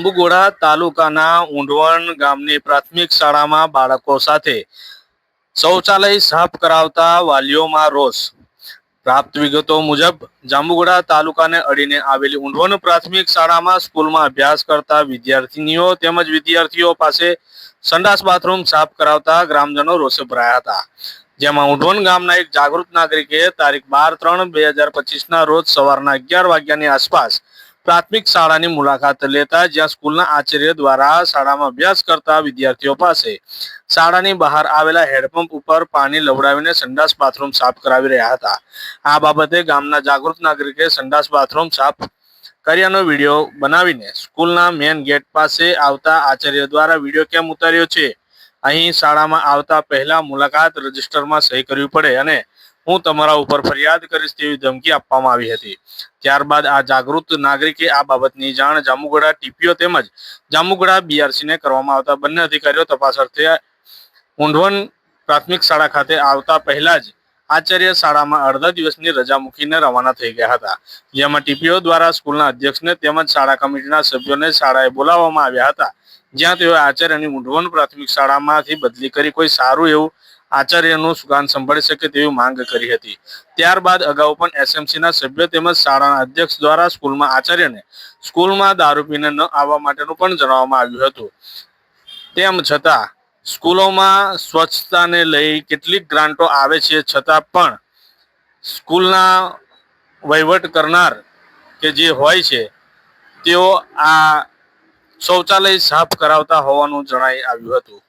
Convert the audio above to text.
જાંબુઘોડા તાલુકાના ઊંઢવણ ગામની પ્રાથમિક શાળામાં બાળકો સાથે શૌચાલય સાફ કરાવતા વાલીઓમાં રોષ. પ્રાપ્ત વિગતો મુજબ જાંબુગોડા તાલુકાને અડીને આવેલી ઊંઢવણ પ્રાથમિક શાળામાં સ્કૂલમાં અભ્યાસ કરતા વિદ્યાર્થીનીઓ તેમજ વિદ્યાર્થીઓ પાસે સંડાસ બાથરૂમ સાફ કરાવતા ગ્રામજનો રોષે ભરાયા હતા. જેમાં ઊંઢવણ ગામના એક જાગૃત નાગરિકે તારીખ બાર ત્રણ બે હજાર પચીસના રોજ સવારના અગિયાર વાગ્યાની આસપાસ પ્રાથમિક શાળાની મુલાકાત લેતા જ્યાં સ્કૂલના આચાર્ય દ્વારા શાળામાં અભ્યાસ કરતા વિદ્યાર્થીઓ પાસે શાળાની બહાર આવેલા હેડપંપ ઉપર પાણી લવડાવીને સંડાસ બાથરૂમ સાફ કરાવી રહ્યા હતા. આ બાબતે ગામના જાગૃત નાગરિકે સંડાસ બાથરૂમ સાફ કર્યાનો વીડિયો બનાવીને સ્કૂલના મેન ગેટ પાસે આવતા આચાર્ય દ્વારા વીડિયો કેમ ઉતાર્યો છે? અહીં શાળામાં આવતા પહેલા મુલાકાત રજીસ્ટરમાં સહી કરવી પડે અને હું તમારા ઉપર ફરિયાદ કરીશ તેવી ધમકી આપવામાં આવી હતી. ત્યારબાદ આ જાગૃત નાગરિકે આ બાબતની જાણ જામુગડા ટીપીઓ તેમજ જામુગડા બીઆરસીને કરવામાં આવતા બંને અધિકારીઓ તપાસ અર્થે ઊંઢવન પ્રાથમિક શાળા ખાતે આવતા પહેલા જ આચાર્ય શાળામાં અડધા દિવસની રજા મૂકીને રવાના થઈ ગયા હતા. જેમાં ટીપીઓ દ્વારા સ્કૂલના અધ્યક્ષને તેમજ શાળા કમિટીના સભ્યોને શાળાએ બોલાવવામાં આવ્યા હતા. જ્યાં તેઓ આચાર્યની ઊંઢવન પ્રાથમિક શાળામાંથી બદલી કરી કોઈ સારું એવું આચાર્યનું સુગાન સંભાળી શકે તેવી માંગ કરી હતી. ત્યારબાદ અગાઉ પણ એસએમસીના સભ્ય તેમજ શાળાના અધ્યક્ષ દ્વારા સ્કૂલમાં આચાર્યને સ્કૂલમાં દારૂ પીને ન આવવા માટેનું પણ જણાવવામાં આવ્યું હતું. તેમ છતાં, સ્કૂલોમાં સ્વચ્છતાને લઈ કેટલીક ગ્રાન્ટો આવે છે છતાં પણ સ્કૂલના વહીવટ કરનાર કે જે હોય છે, તેઓ આ શૌચાલય સાફ કરાવતા હોવાનું જણાઈ આવ્યું હતું.